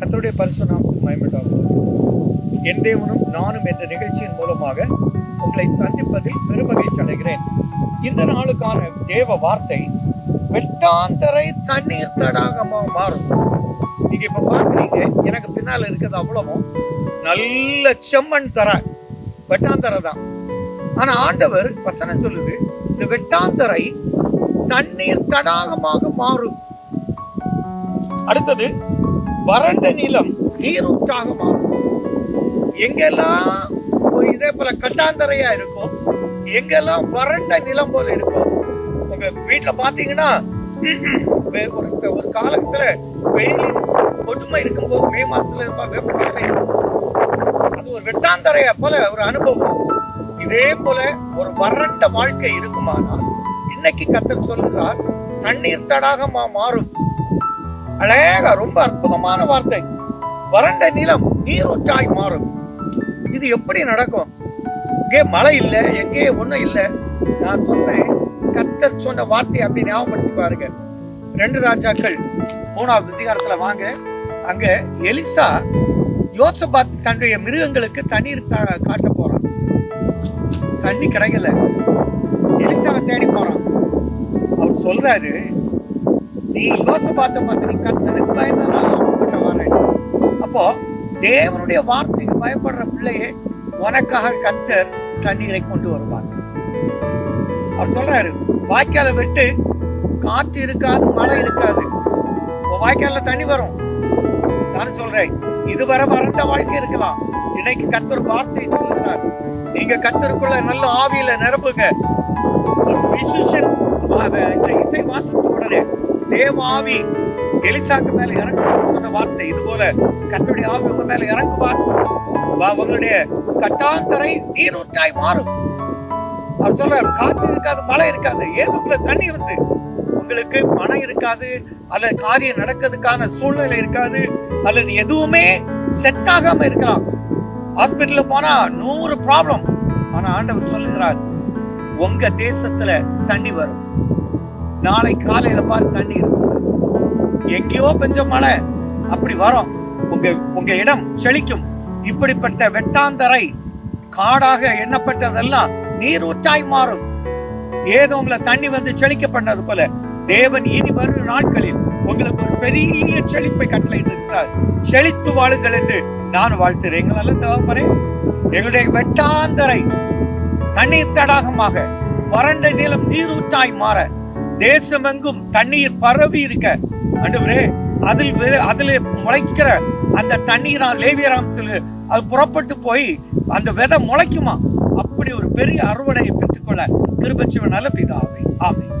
கத்தருடைய பரிசு நாம் மயமிட்டாகும் என் தேவனும் நானும் என்ற நிகழ்ச்சியின் மூலமாக உங்களை சந்திப்பதில் பெருமகிழ்ச்சி அடைகிறேன். இந்த நாளுக்கான தேவ வார்த்தை வெட்டாந்தரை தண்ணீர் தடாகமா மாறும். நீங்க இப்ப பாக்குறீங்க எனக்கு பின்னால இருக்கிறது அவ்வளவும் நல்ல செம்மண் தர வெட்டாந்தரை தான். ஆனா ஆண்டவர் வசனம் சொல்லுது இந்த வெட்டாந்தரை தண்ணீர் தடாகமாக மாறும். அடுத்தது வறண்ட நிலம் நீர் மாறும். எங்கெல்லாம் ஒரு இதே போல கட்டாந்தரையா இருக்கும் எங்கெல்லாம் வறண்ட நிலம் போல இருக்கும் உங்க வீட்டுல பாத்தீங்கன்னா ஒரு காலத்துல வெயிலின் கொடுமை இருக்கும்போது மே மாசத்துல இருப்பா வெப்பநிலை அது ஒரு வெட்டாந்தரைய போல ஒரு அனுபவம். இதே போல ஒரு வறண்ட வாழ்க்கை இருக்குமானால் இன்னைக்கு கத்தர் சொல்லுகிறார் தண்ணீர் தடாகமா மாறும். அழக ரொம்ப அற்புதமான வார்த்தை. வறண்ட நிலம் நீரூற்றாய் மாறும். இது எப்படி நடக்கும்? இங்கே மழை இல்லை எங்கே ஒன்றும் இல்லை. நான் சொன்னேன் கத்தர் சொன்ன வார்த்தை அப்படி ஞாபகப்படுத்தி பாருங்க. ரெண்டு ராஜாக்கள் மூணாவது அதிகாரத்துல வாங்க. அங்க எலிசா யோசபாத் தன்னுடைய மிருகங்களுக்கு தண்ணீர் காட்ட போறான். தண்ணி கிடைக்கல. எலிசாவை தேடி போறான். அவர் சொல்றாரு நீ யோசபாத்தை பார்த்து நீ கத்தருக்கு பயந்தனால உங்ககிட்ட வரேன். அப்போ தேவனுடைய வார்த்தைக்கு பயப்படுற பிள்ளையே உனக்காக கத்தர் தண்ணீரை கொண்டு வருவார். அவர் சொல்றாரு வாய்க்கால விட்டு காற்று இருக்காது மழை இருக்காது. வாய்க்கால தண்ணி வரும். நான் சொல்றேன் இதுவரை வறண்ட வாழ்க்கை இருக்கலாம். இன்னைக்கு கத்தர் வார்த்தை சொல்லுகிறார். நீங்க கத்தருக்குள்ள நல்ல ஆவியில நிரப்புங்க. ஒரு இசை வாசித்த உடனே தேவாவி எலிசாக்கு மேல இறங்கும் சொன்ன வார்த்தை இது போல கத்தருடைய ஆவி உங்க மேல இறங்குவார். வா- உங்களுடைய கட்டாந்தரை நீரூற்றாய் மாறும். அவர் சொல்றார் காற்று இருக்காது மழை இருக்காது ஏதுக்குள்ள தண்ணி இருந்து உங்களுக்கு பணம் இருக்காது அல்லது காரியம் நடக்கிறதுக்கான சூழ்நிலை இருக்காது அல்லது எதுவுமே செட் ஆகாம இருக்கலாம். ஹாஸ்பிட்டல்ல போனா நூறு ப்ராப்ளம் ஆனா ஆண்டவர் சொல்லுகிறார் உங்க தேசத்துல தண்ணி வரும். நாளை காலையில பாரு தண்ணி இருக்கும் எங்கேயோ பெஞ்ச மழை. அப்படி வரும். உங்க உங்க இடம் செழிக்கும். இப்படிப்பட்ட வெட்டாந்தரை காடாக எண்ணப்பட்டதெல்லாம் நீரூற்றாய் மாறும். ஏதோ உங்களை தண்ணி வந்து செழிக்க பண்ணது போல. தேவன் இனி வரும் நாட்களில் உங்களுக்கு ஒரு பெரிய செழிப்பை கட்டளையிட்டு இருக்கிறார் செழித்து வாழுங்கள் என்று நான் வாழ்த்துறேன். எங்களெல்லாம் தேவைப்படுறேன் எங்களுடைய வெட்டாந்தரை தண்ணீர் தடாகமாக வறண்ட நிலம் நீரூற்றாய் மாற தேசமெங்கும் தண்ணீர் பரவி இருக்க. ஆண்டவரே அதில் அதில் முளைக்கிற அந்த தண்ணீரால் லேவியராமத்தில் அது புறப்பட்டு போய் அந்த விதை முளைக்குமா? அப்படி ஒரு பெரிய அறுவடையை பெற்றுக்கொள்ள திருப்பச்சிவனால பிதாவே. ஆமென்.